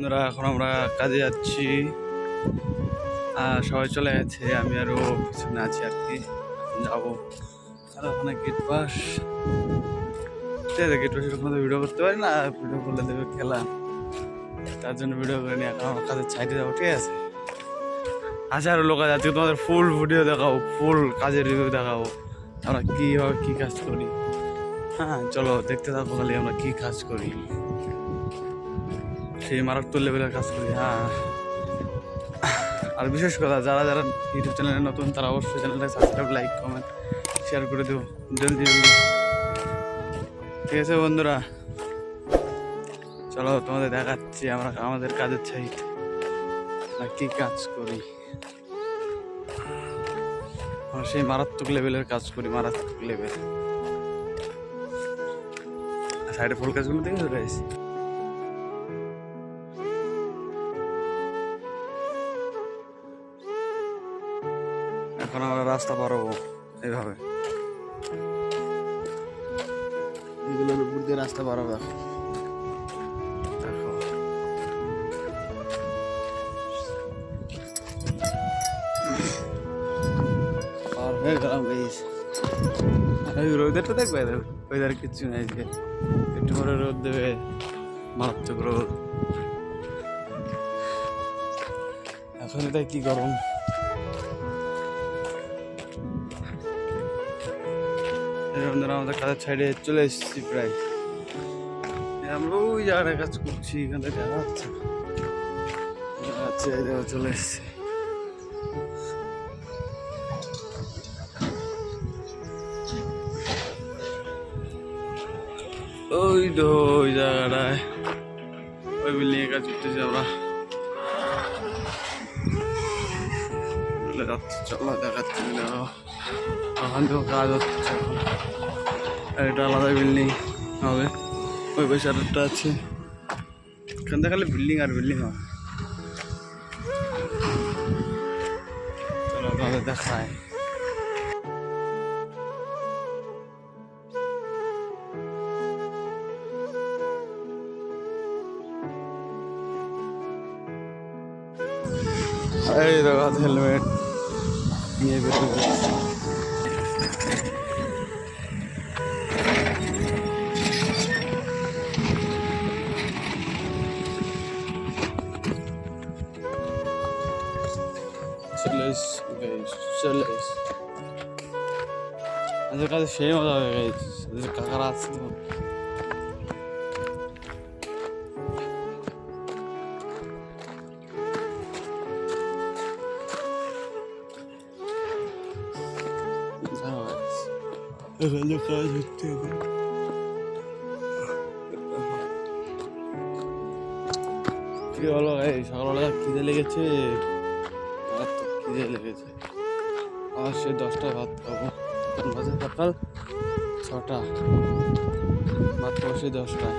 বন্ধুরা, এখন আমরা কাজে যাচ্ছি। সবাই চলে গেছে, আমি আরও পিছনে আছি আর কি। যাব। আর ওখানে গেট পাস গেট পাসের ওখানে ভিডিও করতে পারি না ভিডিও করলে দেবে খেলা। তার জন্য ভিডিও করে নিয়ে এখন আমার কাজের সাইডে যাব, ঠিক আছে? আরও লোক আছে, আজকে তোমাদের ফুল ভিডিও দেখাবো ফুল কাজের রিভিউ দেখাবো। আমরা কীভাবে কী কাজ করি? হ্যাঁ চলো দেখতে থাকো খালি আমরা কী কাজ করি। সেই মারাত্মক লেভেলের কাজ করি হ্যাঁ। আর বিশেষ কথা, যারা যারা ইউটিউব চ্যানেলে নতুন, তারা অবশ্যই চ্যানেলটা সাবস্ক্রাইব লাইক কমেন্ট শেয়ার করে দেবো জলদি জলদি। ঠিক আছে বন্ধুরা, চলো তোমাদের দেখাচ্ছি আমরা আমাদের কাজের সাইড না কি কাজ করি? আমরা সেই মারাত্মক লেভেলের কাজ করি, মারাত্মক লেভেল সাইডে ফুল গাছগুলো দেখে রয়েছে এখন আমরা রাস্তা পার হব এইভাবে এগুলোর উপর দিয়ে রাস্তা পার হব এখন। হয়ে গেলাম গাইস রোদেরটা দেখবে? ওয়েদার কিচ্ছু নাই আজকে। একটু পরে রোদ দেবে। মারাত্মক রোদ। এখন এটা কি গরম? বন্ধুরা আমাদের কাজের সাইডে চলে এসেছি প্রায়। আমরা ওই জায়গায় কাজ করছি এখান দেখা যাচ্ছে। দেখা যাচ্ছে চলে এসেছি। ওই তো ওই জায়গাটায়। ওই বিল্ডিং এর কাজ করতেছি আমরা। চলে, দেখাচ্ছি দেখো ওখান কাজ হচ্ছে। আর এটা আলাদা বিল্ডিং হবে। ওই পাশে আরেকটা আছে। এখান থেকে খালি বিল্ডিং আর বিল্ডিং হবে। দেখায়। এই দেখো হেলমেট নিয়ে বেরোবে চলে এসছি guys, চলে এসছি সেই মজা হবে গাইস কাকারা আছে। এখানে কাজ হচ্ছে কি বলো এই সকালবেলা খিদে লেগেছে খিদে লেগেছে। আর সে দশটায় ভাত খাব। বাজে সকাল ছটা। ভাত খাব সেই দশটায়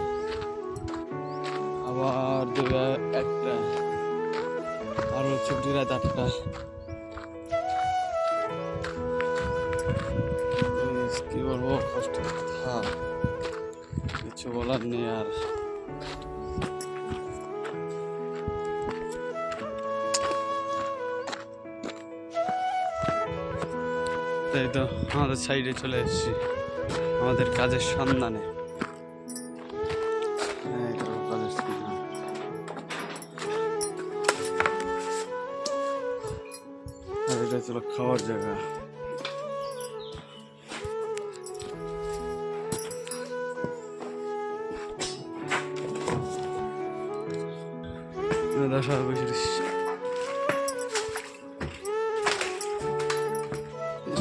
আবার দেবে একটা। আর উঠি রাত আটটায় ইস, কি বলব কষ্ট। কথা কিছু বলার নেই আর। তাই তো আমাদের সাইডে চলে এসেছি আমাদের কাজের সন্ধানে। ছিল খাওয়ার জায়গা। দশ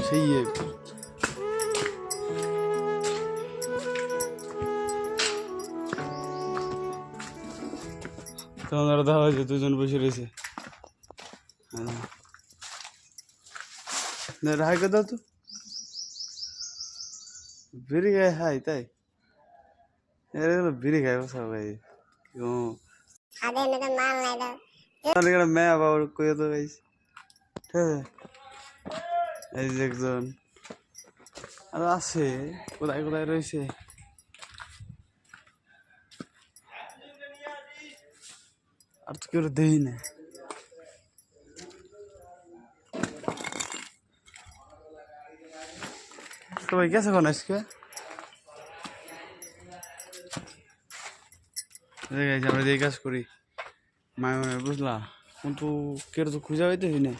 হাজার বসে সেই এ তোমার দেখা হয়েছে দুজন বসে রয়েছে হাই কথা তো বিড়ি গায়ে হাই তাই এর বিড়ি গায়ে বসা ভাই কেউ আদে মেরে মাল নাই দাও এখানে মেয়া বাবার কয়ে তো গাইস ঠিক আছে এই যে একজন। আর আছে, কোথায় কোথায় রয়েছে? আর তো কেউ দেই না। সবাই গেছে কোন আজকে? এই যে কাজ করি মায় মায় বুঝলা কিন্তু কেউ তো খুঁজে পাইতেছি না।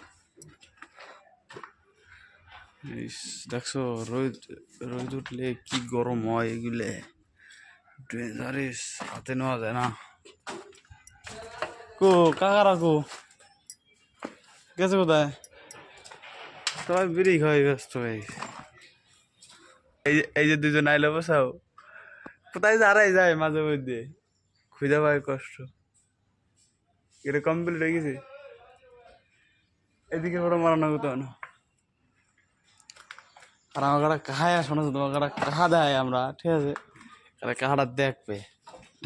দেখছ, রোদ রোদ উঠলে কি গরম হয় এগুলে? ডেঞ্জারিস হাতে নেওয়া যায় না। কো, কাকারা কো? গেছে কোথায়? সবাই বিড়ি খাওয়াই ব্যস্ত হয়ে এই যে এই যে দুজন আইলে বসাও কোথায় হারাই যায় মাঝে মধ্যে। খুঁজে পায় কষ্ট। এটা কমপ্লিট হয়ে গেছে। এদিকে ওটা মারানো কোথাও না। আর আমার কাটা কাহায় শোনো তোমার কাটা কাহা দেয় আমরা? ঠিক আছে? কাটা কাহাটা দেখবে?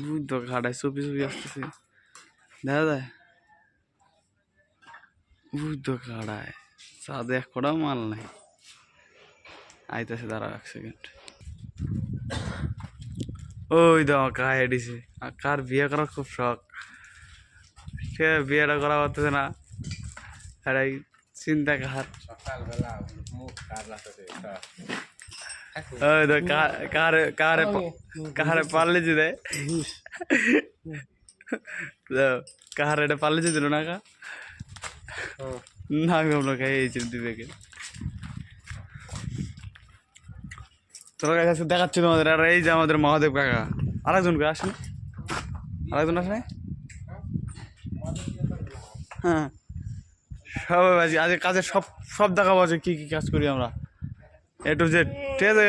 বুঝতো কাহাটায় চুপি চুপি আসতেছে। দেখা যায়? বুঝতো কাহাটায় চা দেখ করা মাল নাই। আইতেছে দাঁড়া এক সেকেন্ড ওই তো কাহা এডিছে আর কার বিয়ে করার খুব শখ। সে বিয়েটা করা করতেছে না। আর এই চিন্তা কাহার ওই তো কারে কারে কারে পারলে যে কাহার এটা পারলে যে দিল না কা না আমরা খাই এই চিন্তা দিবে তোর কাছে দেখাচ্ছি তোমাদের আর এই যে আমাদের মহাদেব কাকা। আরেকজন কে আসেন? আরেকজন আসে হ্যাঁ। সবাই আজকে কাজে সব সব দেখাবো আছে কী কী কাজ করি আমরা। এ টু জেড ঠিক আছে?